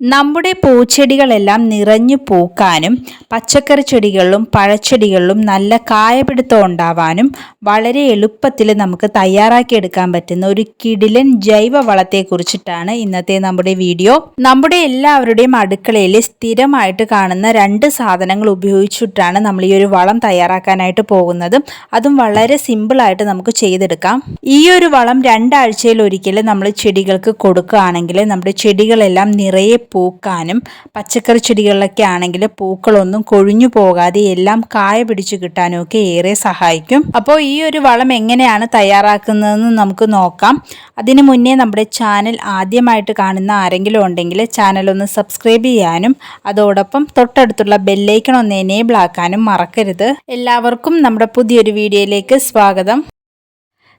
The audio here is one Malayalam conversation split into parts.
നമ്മുടെ പൂച്ചെടികളെല്ലാം നിറഞ്ഞു പൂക്കാനും പച്ചക്കറി ചെടികളിലും പഴച്ചെടികളിലും നല്ല കായപിടുത്തം ഉണ്ടാവാനും വളരെ എളുപ്പത്തിൽ നമുക്ക് തയ്യാറാക്കിയെടുക്കാൻ പറ്റുന്ന ഒരു കിടിലൻ ജൈവ വളത്തെക്കുറിച്ചിട്ടാണ് ഇന്നത്തെ നമ്മുടെ വീഡിയോ. നമ്മുടെ എല്ലാവരുടെയും അടുക്കളയിൽ സ്ഥിരമായിട്ട് കാണുന്ന രണ്ട് സാധനങ്ങൾ ഉപയോഗിച്ചിട്ടാണ് നമ്മൾ ഈ ഒരു വളം തയ്യാറാക്കാനായിട്ട് പോകുന്നത്. അതും വളരെ സിമ്പിളായിട്ട് നമുക്ക് ചെയ്തെടുക്കാം. ഈ ഒരു വളം രണ്ടാഴ്ചയിൽ ഒരിക്കൽ നമ്മൾ ചെടികൾക്ക് കൊടുക്കുകയാണെങ്കിൽ നമ്മുടെ ചെടികളെല്ലാം നിറയെ പൂക്കാനും പച്ചക്കറി ചെടികളിലൊക്കെ ആണെങ്കിൽ പൂക്കളൊന്നും കൊഴിഞ്ഞു പോകാതെ എല്ലാം കായ പിടിച്ചു കിട്ടാനും ഒക്കെ ഏറെ സഹായിക്കും. അപ്പോൾ ഈ ഒരു വളം എങ്ങനെയാണ് തയ്യാറാക്കുന്നതെന്ന് നമുക്ക് നോക്കാം. അതിനു മുന്നേ നമ്മുടെ ചാനൽ ആദ്യമായിട്ട് കാണുന്ന ആരെങ്കിലും ഉണ്ടെങ്കിൽ ചാനൽ ഒന്ന് സബ്സ്ക്രൈബ് ചെയ്യാനും അതോടൊപ്പം തൊട്ടടുത്തുള്ള ബെല്ലൈക്കൺ ഒന്ന് എനേബിൾ ആക്കാനും മറക്കരുത്. എല്ലാവർക്കും നമ്മുടെ പുതിയൊരു വീഡിയോയിലേക്ക് സ്വാഗതം.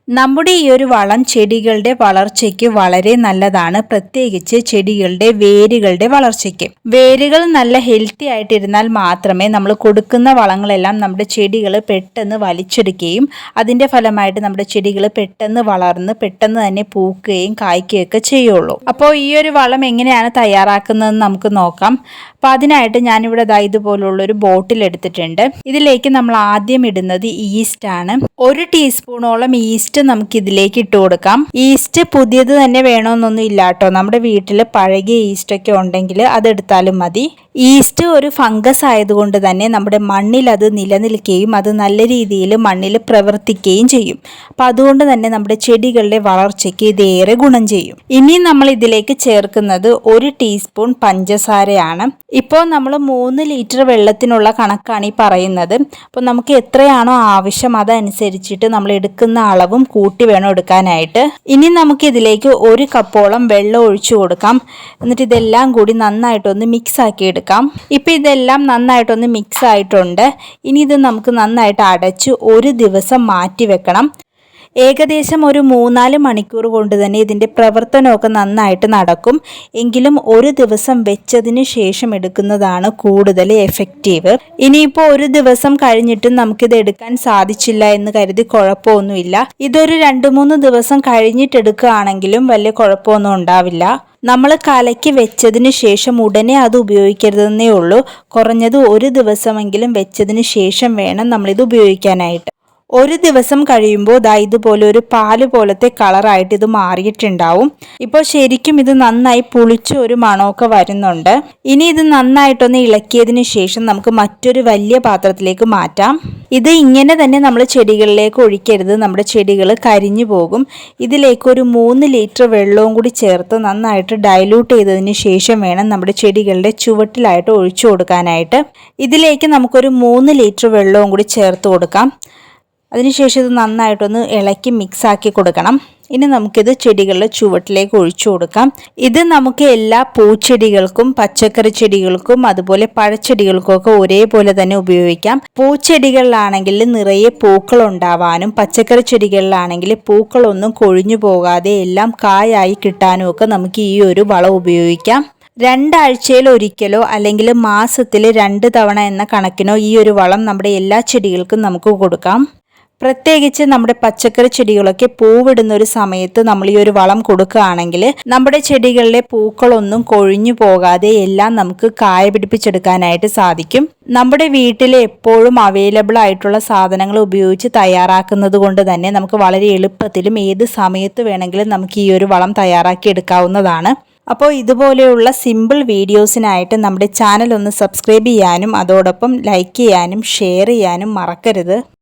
നമ്മുടെ ഈ ഒരു വളം ചെടികളുടെ വളർച്ചയ്ക്ക് വളരെ നല്ലതാണ്. പ്രത്യേകിച്ച് ചെടികളുടെ വേരുകളുടെ വളർച്ചയ്ക്ക്. വേരുകൾ നല്ല ഹെൽത്തി ആയിട്ടിരുന്നാൽ മാത്രമേ നമ്മൾ കൊടുക്കുന്ന വളങ്ങളെല്ലാം നമ്മുടെ ചെടികൾ പെട്ടെന്ന് വലിച്ചെടുക്കുകയും അതിന്റെ ഫലമായിട്ട് നമ്മുടെ ചെടികൾ പെട്ടെന്ന് വളർന്ന് പെട്ടെന്ന് തന്നെ പൂക്കുകയും കായ്ക്കുകയൊക്കെ ചെയ്യുള്ളൂ. അപ്പോൾ ഈ ഒരു വളം എങ്ങനെയാണ് തയ്യാറാക്കുന്നതെന്ന് നമുക്ക് നോക്കാം. അപ്പോൾ അതിനായിട്ട് ഞാനിവിടെ ദാ ഇതുപോലുള്ളൊരു ബോട്ടിൽ എടുത്തിട്ടുണ്ട്. ഇതിലേക്ക് നമ്മൾ ആദ്യം ഇടുന്നത് ഈസ്റ്റ് ആണ്. ഒരു ടീസ്പൂണോളം ഈസ്റ്റ് ഈസ്റ്റ് നമുക്ക് ഇതിലേക്ക് ഇട്ട് കൊടുക്കാം. ഈസ്റ്റ് പുതിയത് തന്നെ വേണമെന്നൊന്നും ഇല്ല കേട്ടോ. നമ്മുടെ വീട്ടിൽ പഴകിയ ഈസ്റ്റ് ഒക്കെ ഉണ്ടെങ്കിൽ അതെടുത്താലും മതി. ഈസ്റ്റ് ഒരു ഫംഗസ് ആയതുകൊണ്ട് തന്നെ നമ്മുടെ മണ്ണിൽ അത് നിലനിൽക്കുകയും അത് നല്ല രീതിയിൽ മണ്ണിൽ പ്രവർത്തിക്കുകയും ചെയ്യും. അപ്പം അതുകൊണ്ട് തന്നെ നമ്മുടെ ചെടികളുടെ വളർച്ചയ്ക്ക് ഇത് ഏറെ ഗുണം ചെയ്യും. ഇനി നമ്മൾ ഇതിലേക്ക് ചേർക്കുന്നത് ഒരു ടീസ്പൂൺ പഞ്ചസാരയാണ്. ഇപ്പോൾ നമ്മൾ മൂന്ന് ലിറ്റർ വെള്ളത്തിനുള്ള കണക്കാണ് ഈ പറയുന്നത്. അപ്പോൾ നമുക്ക് എത്രയാണോ ആവശ്യം അതനുസരിച്ചിട്ട് നമ്മൾ എടുക്കുന്ന അളവും കൂട്ടി വേണം എടുക്കാനായിട്ട്. ഇനി നമുക്ക് ഇതിലേക്ക് ഒരു കപ്പോളം വെള്ളം ഒഴിച്ചു കൊടുക്കാം. എന്നിട്ട് ഇതെല്ലാം കൂടി നന്നായിട്ടൊന്ന് മിക്സ് ആക്കി എടുക്കാം. ഇപ്പം ഇതെല്ലാം നന്നായിട്ടൊന്ന് മിക്സ് ആയിട്ടുണ്ട്. ഇനി ഇത് നമുക്ക് നന്നായിട്ട് അടച്ച് ഒരു ദിവസം മാറ്റി വെക്കണം. ഏകദേശം ഒരു മൂന്നാൽ മണിക്കൂർ കൊണ്ട് തന്നെ ഇതിന്റെ പ്രവർത്തനമൊക്കെ നന്നായിട്ട് നടക്കും. എങ്കിലും ഒരു ദിവസം വെച്ചതിന് ശേഷം എടുക്കുന്നതാണ് കൂടുതൽ എഫക്റ്റീവ്. ഇനിയിപ്പോൾ ഒരു ദിവസം കഴിഞ്ഞിട്ടും നമുക്കിത് എടുക്കാൻ സാധിച്ചില്ല എന്ന് കരുതി കുഴപ്പമൊന്നുമില്ല. ഇതൊരു രണ്ട് മൂന്ന് ദിവസം കഴിഞ്ഞിട്ട് എടുക്കുകയാണെങ്കിലും വലിയ കുഴപ്പമൊന്നും ഉണ്ടാവില്ല. നമ്മൾ കലയ്ക്ക് വെച്ചതിന് ശേഷം ഉടനെ അത് ഉപയോഗിക്കരുതെന്നേ ഉള്ളൂ. കുറഞ്ഞത് ഒരു ദിവസമെങ്കിലും വെച്ചതിന് ശേഷം വേണം നമ്മളിത് ഉപയോഗിക്കാനായിട്ട്. ഒരു ദിവസം കഴിയുമ്പോൾ ദാ ഇതുപോലെ ഒരു പാൽ പോലത്തെ കളറായിട്ട് ഇത് മാറിയിട്ടുണ്ടാവും. ഇപ്പോൾ ശരിക്കും ഇത് നന്നായി പുളിച്ച ഒരു മണമൊക്കെ വരുന്നുണ്ട്. ഇനി ഇത് നന്നായിട്ടൊന്ന് ഇളക്കിയതിന് ശേഷം നമുക്ക് മറ്റൊരു വലിയ പാത്രത്തിലേക്ക് മാറ്റാം. ഇത് ഇങ്ങനെ തന്നെ നമ്മൾ ചെടികളിലേക്ക് ഒഴിക്കരുത്. നമ്മുടെ ചെടികൾ കരിഞ്ഞു പോകും. ഇതിലേക്ക് ഒരു മൂന്ന് ലിറ്റർ വെള്ളവും കൂടി ചേർത്ത് നന്നായിട്ട് ഡൈലൂട്ട് ചെയ്തതിന് ശേഷം വേണം നമ്മുടെ ചെടികളുടെ ചുവട്ടിലായിട്ട് ഒഴിച്ചു കൊടുക്കാനായിട്ട്. ഇതിലേക്ക് നമുക്കൊരു മൂന്ന് ലിറ്റർ വെള്ളവും കൂടി ചേർത്ത് കൊടുക്കാം. അതിനുശേഷം ഇത് നന്നായിട്ടൊന്ന് ഇളക്കി മിക്സാക്കി കൊടുക്കണം. ഇനി നമുക്കിത് ചെടികളുടെ ചുവട്ടിലേക്ക് ഒഴിച്ചു കൊടുക്കാം. ഇത് നമുക്ക് എല്ലാ പൂച്ചെടികൾക്കും പച്ചക്കറി ചെടികൾക്കും അതുപോലെ പഴച്ചെടികൾക്കും ഒക്കെ ഒരേപോലെ തന്നെ ഉപയോഗിക്കാം. പൂച്ചെടികളിലാണെങ്കിൽ നിറയെ പൂക്കൾ ഉണ്ടാവാനും പച്ചക്കറി ചെടികളിലാണെങ്കിൽ പൂക്കളൊന്നും കൊഴിഞ്ഞു പോകാതെ എല്ലാം കായായി കിട്ടാനും ഒക്കെ നമുക്ക് ഈ ഒരു വളം ഉപയോഗിക്കാം. രണ്ടാഴ്ചയിൽ ഒരിക്കലോ അല്ലെങ്കിൽ മാസത്തിൽ രണ്ട് തവണ എന്ന കണക്കിനോ ഈ ഒരു വളം നമ്മുടെ എല്ലാ ചെടികൾക്കും നമുക്ക് കൊടുക്കാം. പ്രത്യേകിച്ച് നമ്മുടെ പച്ചക്കറി ചെടികളൊക്കെ പൂവിടുന്ന ഒരു സമയത്ത് നമ്മൾ ഈ ഒരു വളം കൊടുക്കുകയാണെങ്കിൽ നമ്മുടെ ചെടികളിലെ പൂക്കളൊന്നും കൊഴിഞ്ഞു പോകാതെ എല്ലാം നമുക്ക് കായ പിടിപ്പിച്ചെടുക്കാനായിട്ട് സാധിക്കും. നമ്മുടെ വീട്ടിൽ എപ്പോഴും അവൈലബിൾ ആയിട്ടുള്ള സാധനങ്ങൾ ഉപയോഗിച്ച് തയ്യാറാക്കുന്നത് കൊണ്ട് തന്നെ നമുക്ക് വളരെ എളുപ്പത്തിലും ഏത് സമയത്ത് വേണമെങ്കിലും നമുക്ക് ഈ ഒരു വളം തയ്യാറാക്കി എടുക്കാവുന്നതാണ്. അപ്പോൾ ഇതുപോലെയുള്ള സിമ്പിൾ വീഡിയോസിനായിട്ട് നമ്മുടെ ചാനൽ ഒന്ന് സബ്സ്ക്രൈബ് ചെയ്യാനും അതോടൊപ്പം ലൈക്ക് ചെയ്യാനും ഷെയർ ചെയ്യാനും മറക്കരുത്.